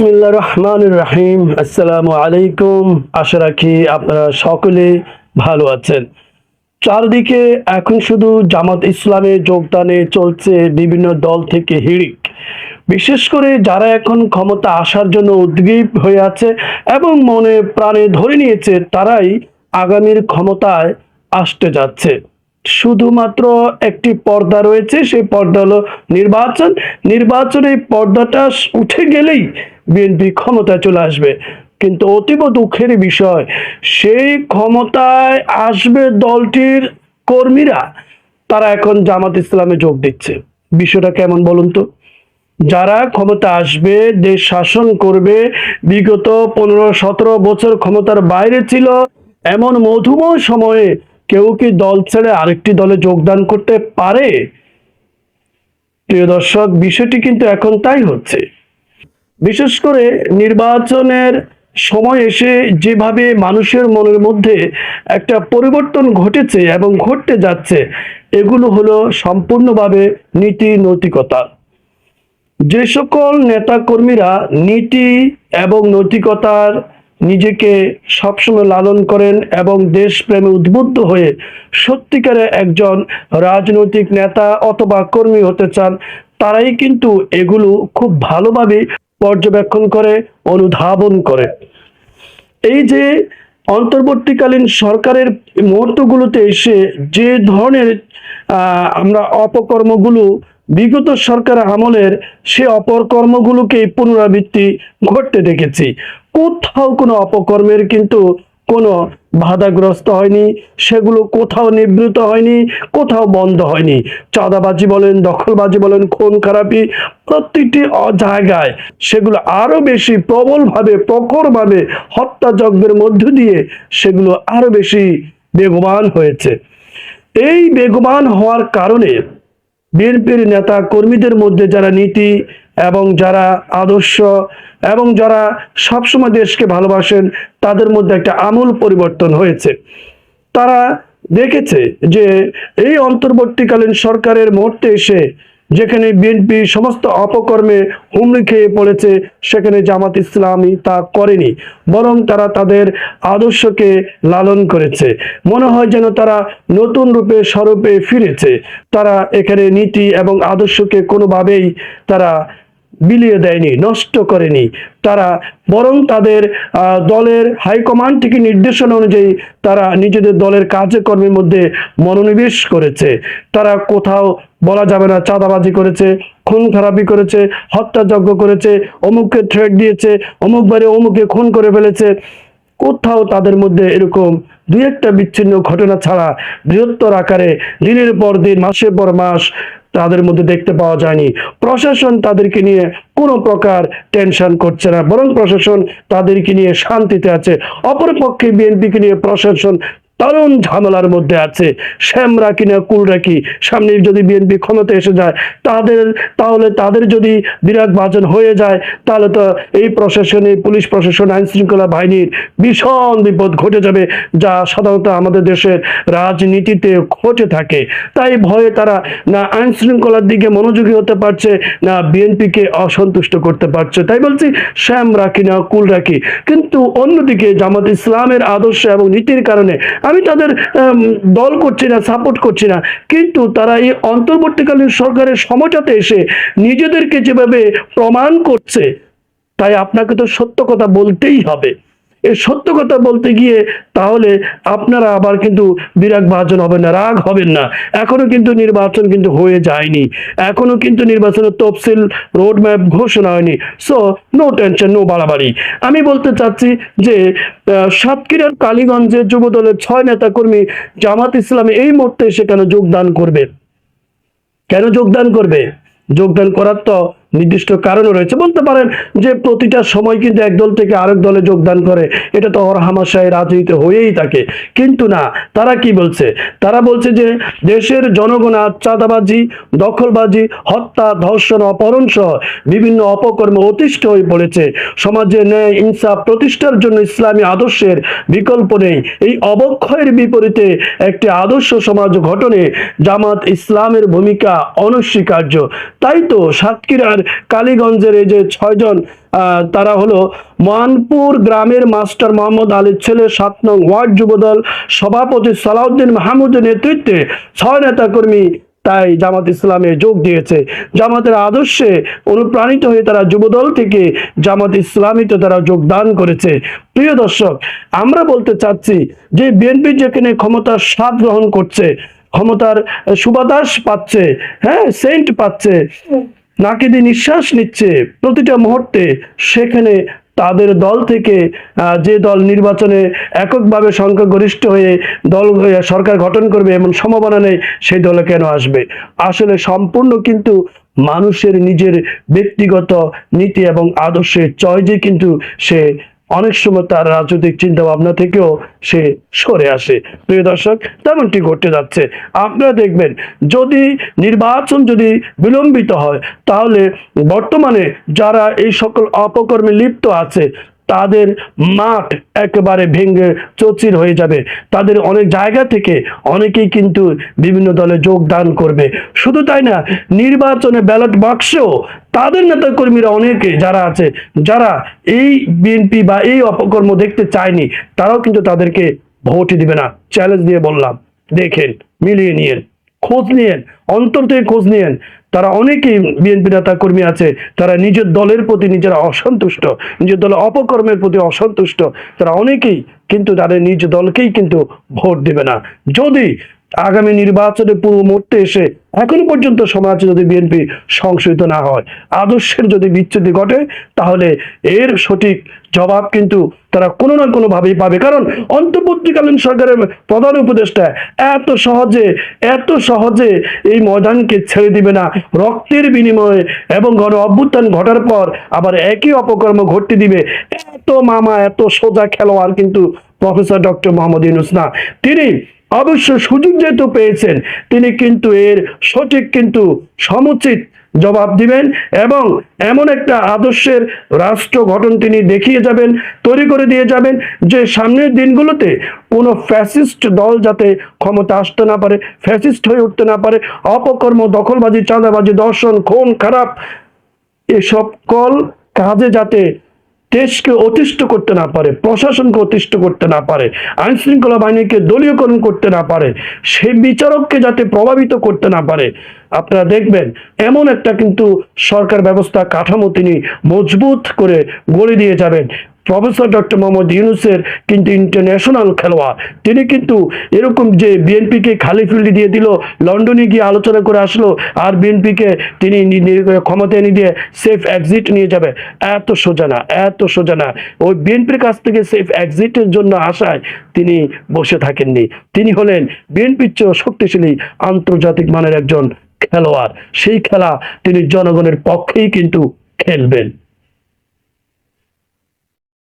বিসমিল্লা রহমান রাহিম। আসসালামু আলাইকুম। আশা রাখি আপনারা সকলে ভালো আছেন। চারদিকে এখন শুধু জামাত ইসলামে যোগদানে চলছে বিভিন্ন দল থেকে হিড়িক। বিশেষ করে যারা এখন ক্ষমতা আসার জন্য উদ্গ্রীব হয়ে আছে এবং মনে প্রাণে ধরে নিয়েছে, তারাই আগামীর ক্ষমতায় আসতে যাচ্ছে। শুধুমাত্র একটি পর্দা রয়েছে, সেই পর্দা হলো নির্বাচন। নির্বাচনে পর্দাটা উঠে গেলেই বিএনপি ক্ষমতায় চলে আসবে। কিন্তু অতীব দুঃখের বিষয়, সেই ক্ষমতায় আসবে দলটির কর্মীরা, তারা এখন জামাত ইসলামে যোগ দিচ্ছে। বিষয়টা কেমন বলুন তো? যারা ক্ষমতা আসবে, দেশ শাসন করবে, বিগত পনেরো সতেরো বছর ক্ষমতার বাইরে ছিল, এমন মধুময় সময়ে কেউ কি দল ছেড়ে আরেকটি দলে যোগদান করতে পারে? প্রিয় দর্শক, বিষয়টি কিন্তু এখন তাই হচ্ছে। বিশেষ করে নির্বাচনের সময় এসে যেভাবে মানুষের মনের মধ্যে একটা পরিবর্তন ঘটেছে এবং ঘটতে যাচ্ছে, এগুলো হলো সম্পূর্ণভাবে নীতি নৈতিকতা। যে সকল নেতাকর্মীরা নীতি এবং নৈতিকতার নিজেকে সবসময় লালন করেন এবং দেশপ্রেমে উদ্বুদ্ধ হয়ে সত্যিকারে একজন রাজনৈতিক নেতা অথবা কর্মী হতে চান, তারাই কিন্তু এগুলো খুব ভালোভাবে পর্যবেক্ষণ করে, অনুধাবন করে। এই যে অন্তর্বর্তীকালীন সরকারের মুহূর্তগুলোতে এসে যে ধরনের আমরা অপকর্মগুলো বিগত সরকার আমলের সে অপকর্মগুলোকে পুনরাবৃত্তি ঘটতে দেখেছি। কোথাও কোনো অপকর্মের কিন্তু কোনো বাধাগ্রস্ত হয়নি, সেগুলো কোথাও নিবৃত হয়নি, কোথাও বন্ধ হয়নি। চাঁদাবাজি বলেন, দখলবাজি বলেন, খুন খারাপি প্রত্যেকটি জায়গায় সেগুলো আরও বেশি প্রবলভাবে, প্রখরভাবে হত্যাযজ্ঞের মধ্য দিয়ে সেগুলো আরও বেশি বেগবান হয়েছে। এই বেগবান হওয়ার কারণে বিএনপির নেতা কর্মীদের মধ্যে যারা নীতি এবং যারা আদর্শ এবং যারা সবসময় দেশকে ভালোবাসেন, তাদের মধ্যে একটা আমূল পরিবর্তন হয়েছে। তারা দেখেছে যে এই অন্তর্বর্তীকালীন সরকারের মুহূর্তে এসে যেখানে বিএনপি সমস্ত অপকর্মে হুমড়ি খেয়ে পড়েছে, সেখানে জামাত ইসলামী তা করেনি, বরং তারা তাদের আদর্শকে লালন করেছে। মনে হয় যেন তারা নতুন রূপে স্বরূপে ফিরেছে। তারা এখানে নীতি এবং আদর্শকে কোনোভাবেই তারা বিলিয়ে দেয়নি, নষ্ট করেনি। তারা বরং তাদের দলের হাইকমান্ড থেকে নির্দেশনা অনুযায়ী তারা নিজেদের দলের কার্যকর্মের মধ্যে মনোনিবেশ করেছে। তারা কোথাও বলা যাবে না, চাঁদাবাজি করেছে, খুন খারাপি করেছে, হত্যাযজ্ঞ করেছে, অমুককে থ্রেট দিয়েছে, অমুক বারে অমুকে খুন করে ফেলেছে। কোথাও তাদের মধ্যে এরকম দুই একটা বিচ্ছিন্ন ঘটনা ছাড়া বৃহত্তর আকারে দিনের পর দিন, মাসের পর মাস তাদের মধ্যে দেখতে পাওয়া যায়নি। প্রশাসন তাদেরকে নিয়ে কোনো প্রকার টেনশন করছে না। বরং প্রশাসন তাদেরকে নিয়ে শান্তিতে আছে। অপরপক্ষে বিএনপিকে নিয়ে প্রশাসন দারুণ ঝামেলার মধ্যে আছে। শ্যাম রাখি না কুল রাখি সামনে যদি বিএনপি ক্ষমতা এসে যায়, তাদের, তাহলে তাদের যদি বিরাট বাজন হয়ে যায়, তাহলে তো এই প্রশাসনে, পুলিশ প্রশাসন, আইন শৃঙ্খলা বাহিনীর ভীষণ বিপদ ঘটে যাবে, যা সাধারণত আমাদের দেশের রাজনীতিতে ঘটে থাকে। তাই ভয়ে তারা না আইন শৃঙ্খলার দিকে মনোযোগী হতে পারছে, না বিএনপিকে অসন্তুষ্ট করতে পারছে। তাই বলছি শ্যাম রাখি না কুল রাখি কিন্তু অন্যদিকে জামাত ইসলামের আদর্শ এবং নীতির কারণে আমি তাদের দল করছি না সাপোর্ট করছি না। কিন্তু তারা এই অন্তর্বর্তীকালীন সরকারের সময়টাতে এসে নিজেদেরকে যেভাবে প্রমাণ করছে, তাই আপনাকে তো সত্য কথা বলতেই হবে। এই সত্য কথা বলতে গিয়ে তাহলে আপনারা আবার কিন্তু বিরাগ ভাজন হবেন না, রাগ হবেন না। এখনও কিন্তু নির্বাচন কিন্তু হয়ে যায়নি। এখনও কিন্তু নির্বাচনের তফসিল রোড ম্যাপ ঘোষণা হয়নি। সো নো টেনশন নো বাড়াবাড়ি। আমি বলতে চাচ্ছি যে সাতক্ষীরার কালীগঞ্জের যুব দলের ছয় নেতা কর্মী জামাত ইসলামে এই মুহূর্তে সেখানে যোগদান করবে। কেন যোগদান করবে? যোগদান করার তো নির্দিষ্ট কারণও রয়েছে। বলতে পারেন যে প্রতিটা সময় কিন্তু এক দল থেকে আরেক দলে যোগদান করে, এটা তো অরহামাশায় রাজনীতি হয়েই থাকে। কিন্তু না, তারা কি বলছে? তারা বলছে যে দেশের জনগণ চাঁদাবাজি, দখলবাজি, হত্যা, ধর্ষণ, অপহরণ সহ বিভিন্ন অপকর্মে অতিষ্ঠ হয়ে পড়েছে। সমাজে ন্যায়, ইনসাফ প্রতিষ্ঠার জন্য ইসলামী আদর্শের বিকল্প নেই। এই অবক্ষয়ের বিপরীতে একটি আদর্শ সমাজ গঠনে জামাত ইসলামের ভূমিকা অনস্বীকার্য। তাই তো সাতক্ষীরার কালীগঞ্জের এই যে ছয়জন তারা হলো মহানপুর গ্রামের মাস্টার মোহাম্মদ আলীর ছেলে, সাত নং ওয়ার্ড যুবদল সভাপতি সালাউদ্দিন মাহমুদের নেতৃত্বে ছয় নেতাকর্মী তাই জামাত ইসলামে যোগ দিয়েছে। জামাতের আদর্শে অনুপ্রাণিত হয়ে তারা যুবদল থেকে জামাত ইসলামীতে তারা যোগদান করেছে। প্রিয় দর্শক, আমরা বলতে চাচ্ছি যে বিএনপি যেখানে ক্ষমতার স্বাদ গ্রহণ করছে, ক্ষমতার সুবাতাস পাচ্ছে হ্যাঁ সেন্ট পাচ্ছে নাকি দিয়ে নিঃশ্বাস নিচ্ছে? প্রতিটা মুহূর্তে সেখানে তাদের দল থেকে যে দল নির্বাচনে এককভাবে সংখ্যাগরিষ্ঠ হয়ে দল সরকার গঠন করবে এমন সম্ভাবনা নেই, সেই দলে কেন আসবে? আসলে সম্পূর্ণ কিন্তু মানুষের নিজের ব্যক্তিগত নীতি এবং আদর্শের চয় যে কিন্তু সে অনেক সময় তার রাজনৈতিক চিন্তা ভাবনা থেকেও সে সরে আসে। প্রিয় দর্শক, তেমনটি ঘটতে যাচ্ছে। আপনারা দেখবেন, যদি নির্বাচন যদি বিলম্বিত হয়, তাহলে বর্তমানে যারা এই সকল অপকর্মে লিপ্ত আছে তাদের মাঠ একেবারে ভেঙে চচির হয়ে যাবে। তাদের অনেক জায়গা থেকে অনেকেই কিন্তু বিভিন্ন দলে যোগদান করবে। শুধু তাই না, নির্বাচনে ব্যালট বাক্সেও তাদের নেতাকর্মীরা অনেকে যারা আছে, যারা এই বিএনপি বা এই অপকর্ম দেখতে চায়নি, তারাও কিন্তু তাদেরকে ভোটই দিবে না। চ্যালেঞ্জ দিয়ে বললাম। দেখেন, মিলিয়ে নিয়েন। খোঁজ নিয়েন, অন্তর থেকে খোঁজ নিয়েন। তারা অনেকেই বিএনপি নেতা কর্মী আছে, তারা নিজের দলের প্রতি নিজেরা অসন্তুষ্ট, নিজের দলের অপকর্মের প্রতি অসন্তুষ্ট। তারা অনেকেই কিন্তু তাদের নিজ দলকেই কিন্তু ভোট দেবে না। যদি আগামী নির্বাচনে পূর্ব মুহূর্তে এসে এখনও পর্যন্ত সমাজ যদি বিএনপি সংশোধিত না হয়, আদর্শের যদি বিচ্ছেদি ঘটে, তাহলে এর সঠিক জবাব কিন্তু তারা কোনো না কোনোভাবেই পাবে। কারণ অন্তর্বর্তীকালীন সরকারের প্রধান উপদেষ্টা এত সহজে এত সহজে এই ময়দানকে ছেড়ে দিবে না। রক্তের বিনিময়ে এবং গণ অভ্যুত্থান ঘটার পর আবার একই অপকর্ম ঘটতে দিবে। এত মামা, এত সোজা খেলোয়াড় কিন্তু প্রফেসর ডক্টর মোহাম্মদ ইউনুস না। তিনি অবশ্য সুযোগ যেহেতু পেয়েছেন, তিনি কিন্তু এর সঠিক কিন্তু সমুচিত জবাব দিবেন এবং এমন একটা আদর্শের রাষ্ট্র গঠন তিনি দেখিয়ে যাবেন, তৈরি করে দিয়ে যাবেন যে সামনের দিনগুলোতে কোনো ফ্যাসিস্ট দল যাতে ক্ষমতা আসতে না পারে, ফ্যাসিস্ট হয়ে উঠতে না পারে, অপকর্ম, দখলবাজি, চাঁদাবাজি, দর্শন, খুন, খারাপ, এসব কল কাজে যাতে দেশকে অতিষ্ঠ করতে না পারে, প্রশাসনকে অতিষ্ঠ করতে না পারে আইন শৃঙ্খলা বাহিনীকে দলীয়করণ করতে না পারে, সেই বিচারককে যাতে প্রভাবিত করতে না পারে, আপনারা দেখবেন এমন একটা কিন্তু সরকার ব্যবস্থা কাঠামো তিনি মজবুত করে গড়ে দিয়ে যাবেন। প্রফেসর ডক্টর মোহাম্মদ ইউনুসের কিন্তু ইন্টারন্যাশনাল খেলোয়াড় তিনি কিন্তু এরকম যে বিএনপিকে খালি ফিল্ড দিয়ে দিল, লন্ডনে গিয়ে আলোচনা করে আসলো, আর বিএনপিকে তিনি নি- নি- ক্ষমতায় নিয়ে দিয়ে সেফ এক্সিট নিয়ে যাবে। এত সোজা না, এত সোজা না। ওই বিএনপির কাছ থেকে সেফ এক্সিটের জন্য আশায় তিনি বসে থাকেননি। তিনি হলেন বিএনপির চেয়েও শক্তিশালী আন্তর্জাতিক মানের একজন খেলোয়াড়। সেই খেলা তিনি জনগণের পক্ষেই কিন্তু খেলবেন।